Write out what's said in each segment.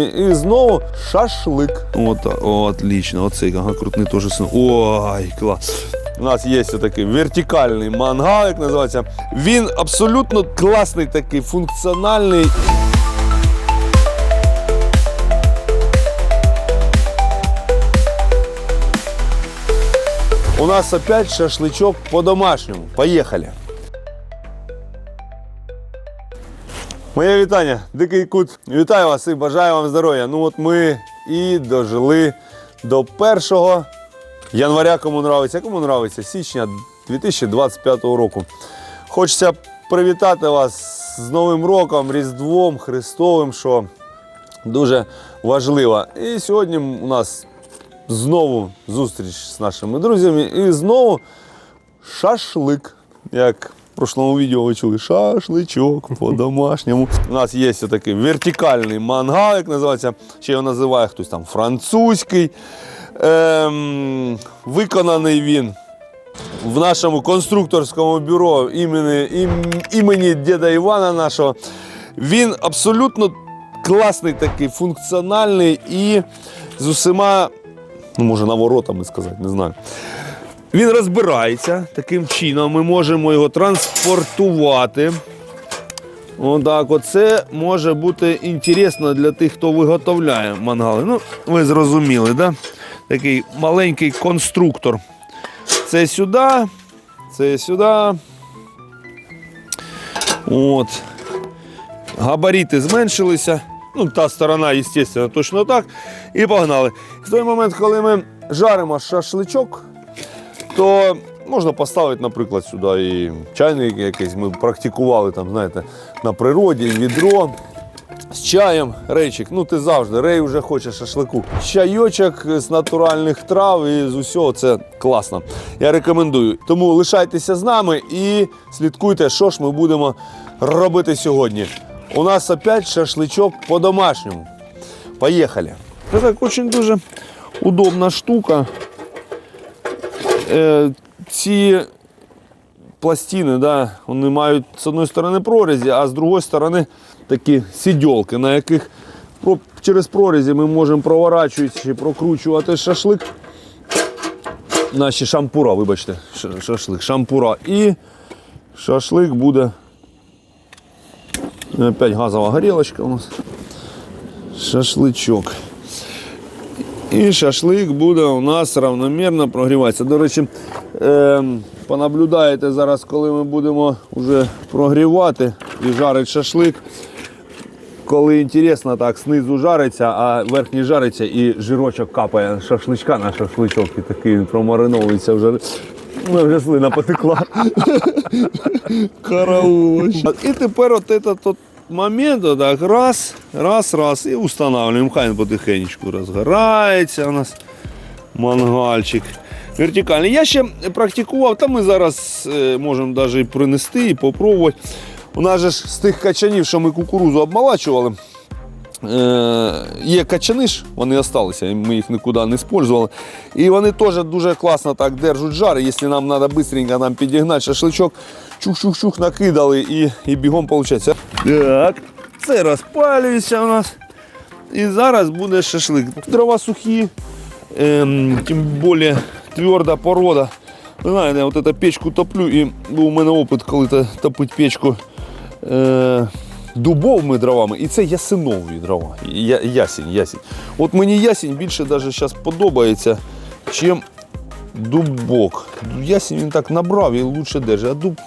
І знову шашлик. От, о, отлично. Оцей ага, крутний теж. син- Ой, клас. У нас є такий вертикальний мангал, як називається. Він абсолютно класний, такий функціональний. У нас опять шашлычок по-домашньому. Поехали. Моє вітання, дикий кут. Вітаю вас і бажаю вам здоров'я. Ну от ми і дожили до 1 января, кому нравиться, кому нравиться, січня 2025 року. Хочеться привітати вас з Новим роком, Різдвом Христовим, що дуже важливо. І сьогодні у нас знову зустріч з нашими друзями і знову шашлик. Як в прошлому відео ви чули, шашличок по-домашньому. У нас є такий вертикальний мангал, як називається, ще його називає хтось там французький. Ем, виконаний він в нашому конструкторському бюро імені, ім, імені діда Івана нашого. Він абсолютно класний такий, функціональний і з усіма, ну може наворотами сказати, не знаю. Він розбирається таким чином, ми можемо його транспортувати. Отак, оце може бути інтересно для тих, хто виготовляє мангали. Ну, ви зрозуміли, да? Такий маленький конструктор. Це сюди, це сюди. От. Габарити зменшилися. Ну, та сторона, звісно, точно так. І погнали. В той момент, коли ми жаримо шашличок, то можна поставити, наприклад, сюди і чайник якийсь. Ми практикували там, знаєте, на природі, відро з чаєм, рейчик. Ну, ти завжди, рей вже хоче шашлику. Чайочок з натуральних трав і з усього це класно. Я рекомендую. Тому лишайтеся з нами і слідкуйте, що ж ми будемо робити сьогодні. У нас опять шашличок по-домашньому. Поїхали. Це так дуже удобна штука. Е, ці пластини, да, вони мають з одної сторони прорізі, а з другої сторони такі сідьолки, на яких через прорізі ми можемо проворачуючи, прокручувати шашлик. Наші шампура, вибачте, шашлик, шампура. І шашлик буде. Опять газова горілочка у нас. Шашличок. І шашлик буде у нас равномірно прогріватися. До речі, е, понаблюдаєте зараз, коли ми будемо вже прогрівати і жарити шашлик. Коли інтересно, так знизу жариться, а верхній жариться і жирочок капає шашличка на шашличок. І такий промариновується вже. Ну, вже слина потекла. Караулоч. І тепер от этот от момент, так, раз, раз, раз, і встановлюємо. Хай він потихеньку розгорається у нас мангальчик. Вертикальний. Я ще практикував, та ми зараз е, можемо навіть принести і попробувати. У нас же з тих качанів, що ми кукурузу обмалачували, є качани ж, вони залишилися, ми їх нікуди не використовували. І вони теж дуже класно так держать жар. Якщо нам треба швидко нам підігнати шашличок, чух-чух-чух накидали і, і бігом виходить. Так, це розпалюється у нас. І зараз буде шашлик. Дрова сухі, ем, тим більше тверда порода. Ви знаєте, я от эту печку топлю, і був у мене опит, коли то топить печку. Е, дубовими дровами, і це ясинові дрова. Я, ясінь, ясінь. От мені ясінь більше даже зараз подобається, чим дубок. Ясінь він так набрав і лучше держить. А дуб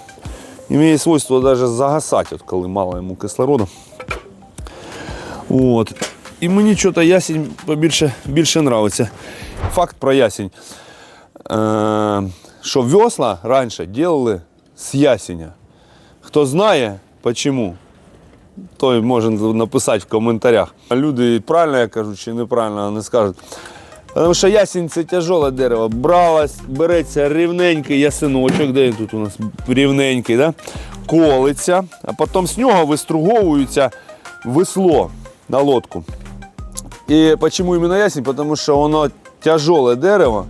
має свойство даже загасати, от коли мало йому кислороду. От. І мені щось ясінь побільше більше нравиться. Факт про ясінь. Е, що весла раніше робили з ясеня. Хто знає, чому? Той може написати в коментарях. Люди правильно я кажу чи неправильно вони скажуть. Тому що ясінь це тяжеле дерево. Бралась, береться рівненький ясиночок, де тут у нас рівненький, да? колиться, а потім з нього виструговується весло на лодку. І чому іменно ясінь? Тому що воно тяжеле дерево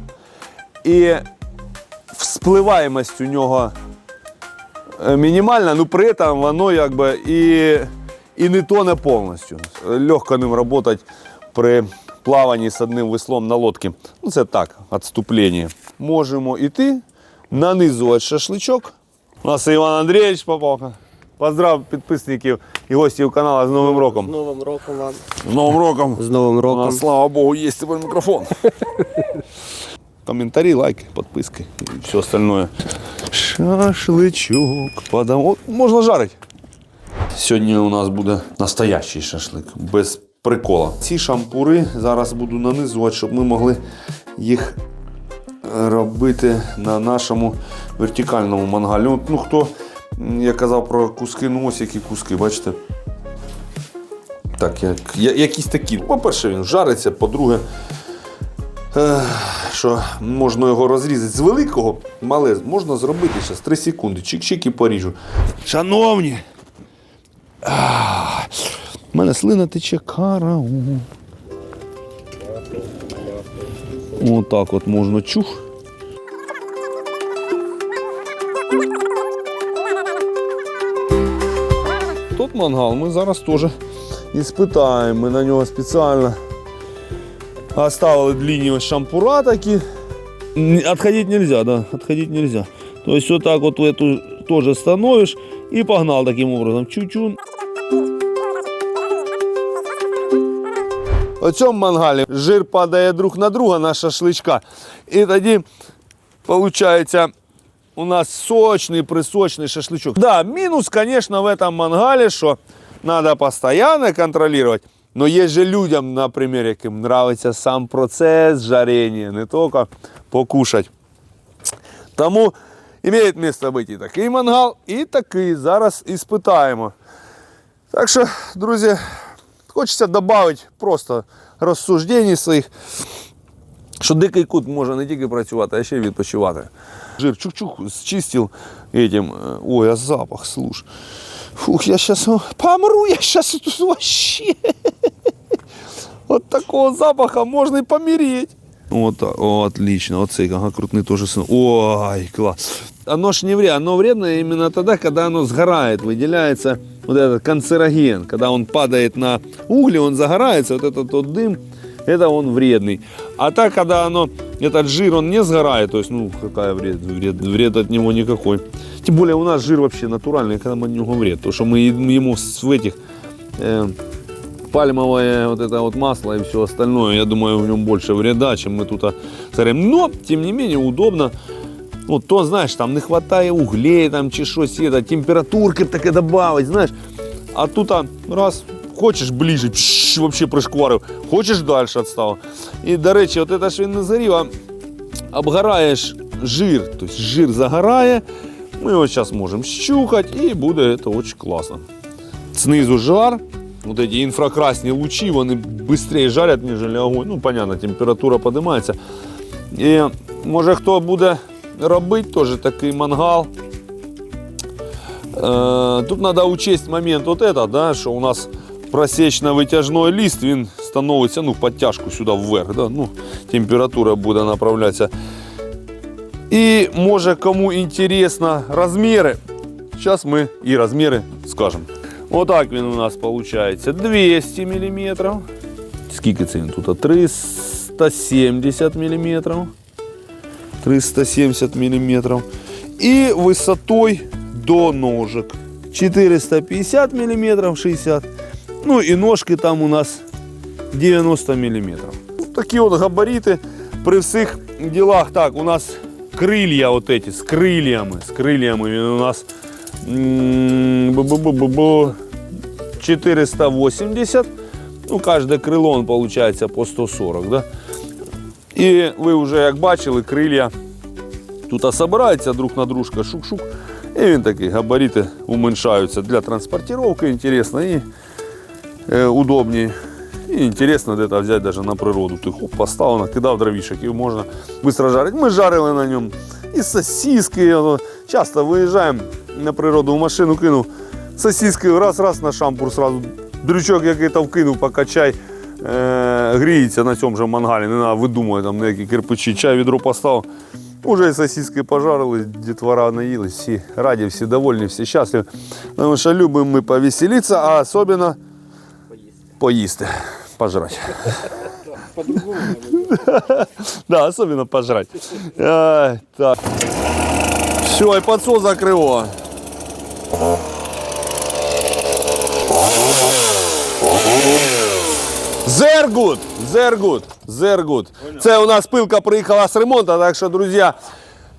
і вспливаємость у нього е, мінімальна, ну при этом воно якби і і не тоне повністю. Легко ним працювати при плаванні з одним веслом на лодці. Ну, це так, відступлення. Можемо йти, нанизувати шашличок. У нас Іван Андрійович Попавка. Поздрав підписників і гостів каналу з Новим роком. З Новим роком вам. З Новим роком! З Новим роком. нас, слава Богу, есть теперь микрофон. Комментарии, лайки, подписки и все остальное. Шашлычок подам. Можна жарити. Сьогодні у нас буде настоящий шашлик, без прикола. Ці шампури зараз буду нанизувати, щоб ми могли їх робити на нашому вертикальному мангалі. Ну, хто, я казав про куски, ну ось які куски, бачите? Так, як, я- якісь такі. По-перше, він жариться, по-друге, е, що можна його розрізати з великого, мале можна зробити зараз 3 секунди. Чик-чик і поріжу. Шановні! У мене слина тече караул. Отак от можна чух. Тот мангал ми зараз теж іспитаємо. Ми на нього спеціально оставили длинні шампура такі. Отходить нельзя, да, отходить нельзя. То есть вот так вот в эту тоже становишь и погнал таким образом. Чу-чу. У цьому мангалі жир падає друг на друга на шашличка. І тоді виходить у нас сочний, присочний шашлычок. Да, минус, конечно, в этом мангале, что надо постоянно контролировать. Но есть же людям, например, яким нравится сам процесс жарения, не только покушать. Тому имеет место бути і такий мангал, і такий. Зараз іспитаємо. Так що, друзі, хочеться додати просто розсуждень своїх, що дикий кут може не тільки працювати, а ще й відпочивати. Жир чук-чук зчистив этим. э, Ой, а запах, слушай. Фух, я сейчас помру, я сейчас тут вообще. От такого запаха можна і помереть. Вот так. О, отлично. Вот цей, ага, крутный тоже сын. Ой, класс. Оно ж не вредно. Оно вредно именно тогда, когда оно сгорает, выделяется вот этот канцероген. Когда он падает на угли, он загорается, вот этот вот дым, это он вредный. А так, когда оно, этот жир, он не сгорает, то есть, ну, какая вред, вред, вред от него никакой. Тем более у нас жир вообще натуральный, когда мы от него вред. То, что мы ему в этих э, пальмовое вот это вот масло и все остальное, я думаю, в нем больше вреда, чем мы тут царим. Но, тем не менее, удобно. Ну, то, знаешь, там не хватает углей, там чи щось є, та температурки б таке добавить, знаєш. А тут а, раз, хочеш ближче, пш, вообще пришкварив, хочеш далі відстав. І, до речі, от це ж він не згорів, а обгораєш жир, тобто жир загорає, ми його зараз можемо щухати і буде це дуже класно. Снизу жар, вот эти инфракрасные лучи, вони быстрее жарять, ніж огонь. Ну, понятно, температура піднімається. І може хто буде робити теж такий мангал. Е, тут треба учесть момент вот это, да, що у нас просечно-витяжний лист, він становиться ну, в підтяжку сюди вверх. Да, ну, температура буде направлятися. І може кому інтересно розміри, зараз ми і розміри скажемо. Отак він у нас виходить 200 мм. Скільки це він тут? 370 мм. 370 мм. І висотою до ножек 450 мм 60 Ну і ножки там у нас 90 мм. Такі от габарити при всіх ділах. Так, у нас крилья вот эти, з крильями. З крильями він у нас м, бу-бу-бу-бу-бу, 480. Ну, кожне крило он, получается по 140, да? І ви вже як бачили, крилья тут собираються друг на дружка, шук-шук. І він такий, габарити уменьшаються для транспортировки, інтересно і е, удобнее. І інтересно де-то взяти даже на природу. Ти хоп, поставив, накидав дровішок і можна швидко жарити. Ми жарили на ньому і сосиски. Часто виїжджаємо на природу в машину кинув. Сосиски раз-раз на шампур сразу. Дрючок який то вкинув, поки чай е, гріється на цьому же мангалі. Не треба видумувати там деякі кирпичі. Чай відро поставив Уже сосиски пожарили, детвора наїлись, всі раді, всі довольні, всі щасливі. Тому що любимо ми повеселитися, а особливо поїсти, пожрати. По-другому. Да, особенно пожрать. Все, и подсол закрыло. Зергут, зергут, зергут. Це у нас пилка приїхала з ремонту, так що, друзі,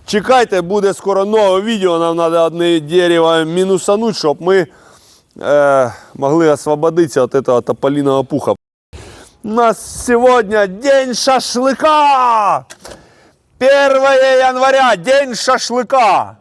чекайте, буде скоро нове відео. Нам треба одне дерево мінусануть, щоб ми е, могли освободитися від цього тополиного пуха. У нас сегодня день шашлыка! 1 января, день шашлыка!